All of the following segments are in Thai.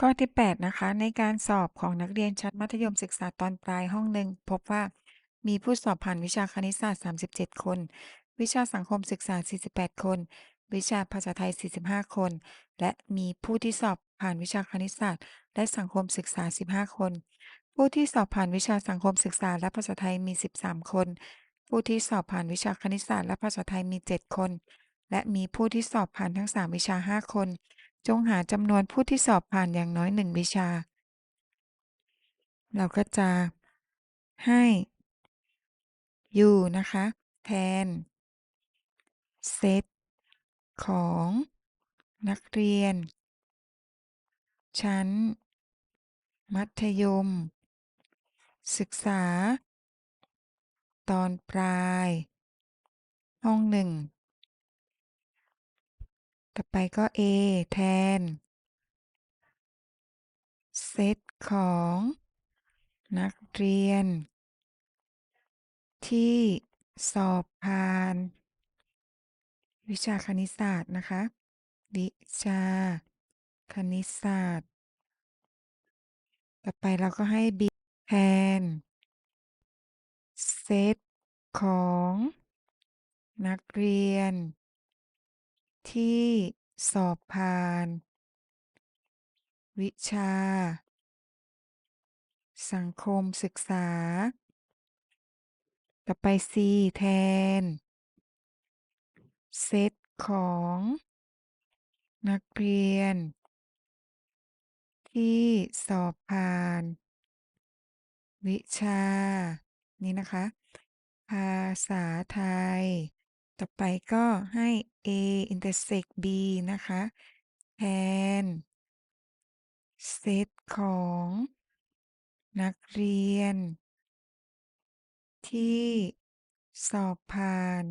ข้อที่ 8 นะคะ ในการสอบของนักเรียนชั้นมัธยมศึกษาตอนปลายห้องหนึ่งพบว่ามีผู้สอบผ่านวิชาคณิตศาสตร์ 37 คน วิชาสังคมศึกษา 48 คน วิชาภาษาไทย 45 คน และมีผู้ที่สอบผ่านวิชาคณิตศาสตร์ และสังคมศึกษา 15 คน ผู้ที่สอบผ่านวิชาสังคมศึกษาและภาษาไทยมี 13 คน ผู้ที่สอบผ่านวิชาคณิตศาสตร์และภาษาไทยมี 7 คน และมีผู้ที่สอบผ่านทั้ง 3 วิชา 5 คน จงหาจำนวนผู้ที่สอบผ่านอย่างน้อย1วิชา เราก็จะให้ u นะคะ แทน เซตของนักเรียน ชั้น มัธยม ศึกษา ตอนปลาย ห้องหนึ่ง ต่อไปก็ a แทน เซตของ นักเรียน ที่สอบผ่าน วิชาคณิตศาสตร์นะคะ วิชา คณิตศาสตร์ ต่อไปเราก็ให้ b แทน เซตของ นักเรียน ที่สอบผ่าน วิชา สังคมศึกษา ต่อไป c แทน เซตของ นักเรียน ที่สอบผ่าน วิชา นี้นะคะ ภาษาไทย ต่อไปก็ให้ a intersect b นะคะ แทน เซตของ นักเรียน ที่สอบผ่าน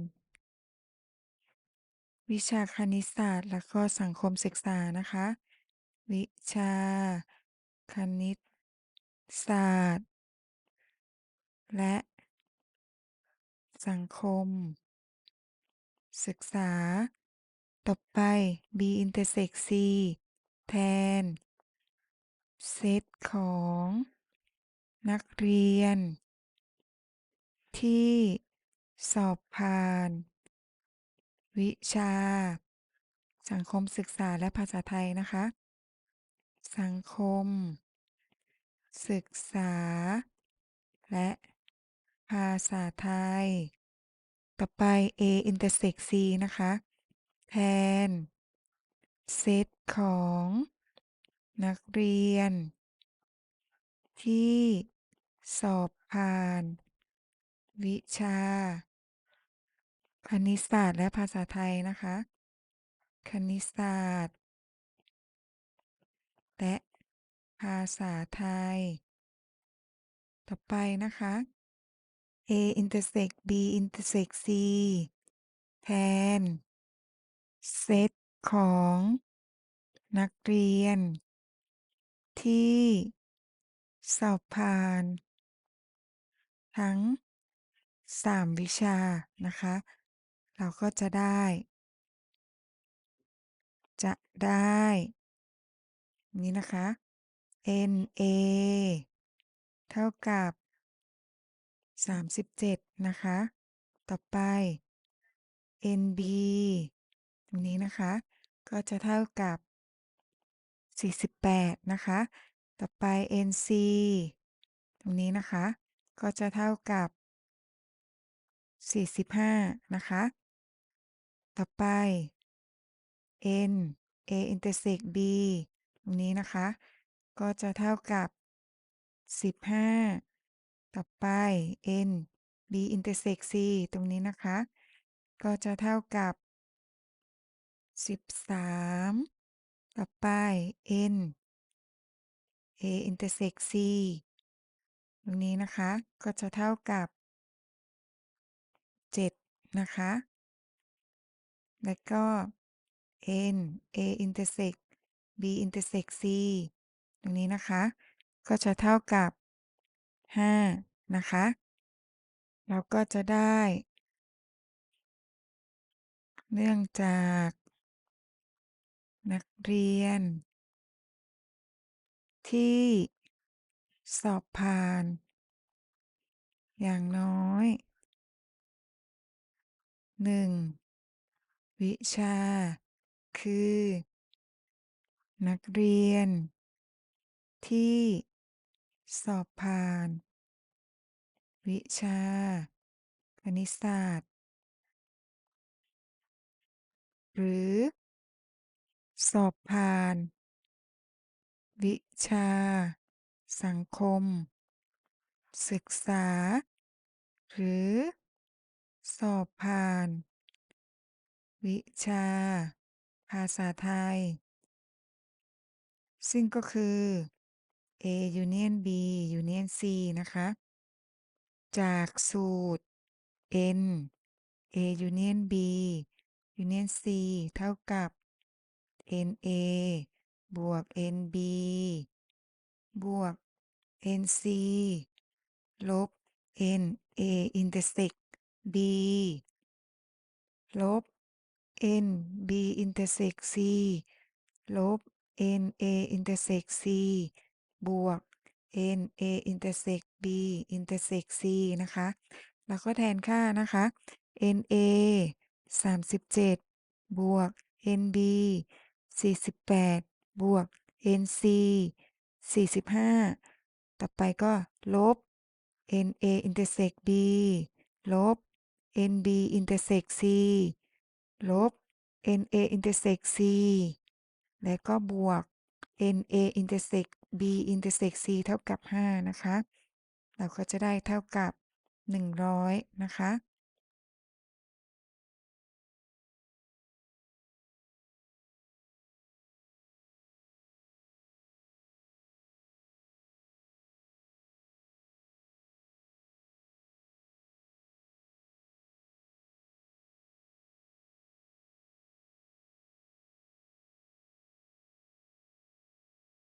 วิชาคณิตศาสตร์และก็สังคมศึกษานะคะ วิชา คณิตศาสตร์ และ สังคม ศึกษา ต่อไป b intersect c แทน เซตของ นักเรียน ที่สอบผ่าน วิชา สังคมศึกษาและภาษาไทยนะคะ สังคม ศึกษา และภาษาไทย ต่อไป a intersect c นะคะ แทน เซตของ นักเรียน ที่สอบผ่าน วิชา คณิตศาสตร์และภาษาไทยนะคะ คณิตศาสตร์ และภาษาไทย ต่อไปนะคะ a intersect b intersect c แทน เซตของ นักเรียน ที่ สอบผ่าน ทั้ง 3 วิชา นะคะ เราก็จะได้ จะได้ นี้นะคะ NA เท่ากับ 37 นะคะ ต่อไป NB ตรงนี้นะคะ ก็จะเท่ากับ 48 นะคะ ต่อไป NC ตรงนี้นะคะ ก็จะเท่ากับ 45 นะคะ ต่อไป N A intersect B ตรงนี้นะคะ ก็จะเท่ากับ 15 ต่อไป N B intersect C ตรงนี้นะคะ ก็จะเท่ากับ 13 ต่อไป N A intersect C ตรงนี้นะคะ ก็จะเท่ากับ 7 นะคะ แล้วก็ N A intersect B intersect C ตรงนี้นะคะ ก็จะเท่ากับ 5นะคะ เราก็จะได้ เนื่องจาก นักเรียน ที่สอบผ่าน อย่างน้อย 1 วิชา คือ นักเรียน ที่สอบผ่าน วิชา คณิตศาสตร์ หรือ สอบผ่าน วิชา สังคม ศึกษา หรือ สอบผ่าน วิชา ภาษาไทย ซึ่งก็คือ A Union B Union C นะคะ จากสูตร n A Union B Union C เท่ากับ NA บวก NB บวก NC ลบ NA intersect B ลบ NB intersect C ลบ NA intersect C บวก NA intersect B intersect C นะคะ แล้วก็แทนค่านะคะ NA 37 บวก NB 48 บวก NC 45 ต่อไปก็ลบ NA intersect B ลบ NB intersect C ลบ NA intersect C และก็บวก NA intersect B intersect C เท่ากับ 5 นะคะ เราก็จะได้เท่ากับ 100 นะคะ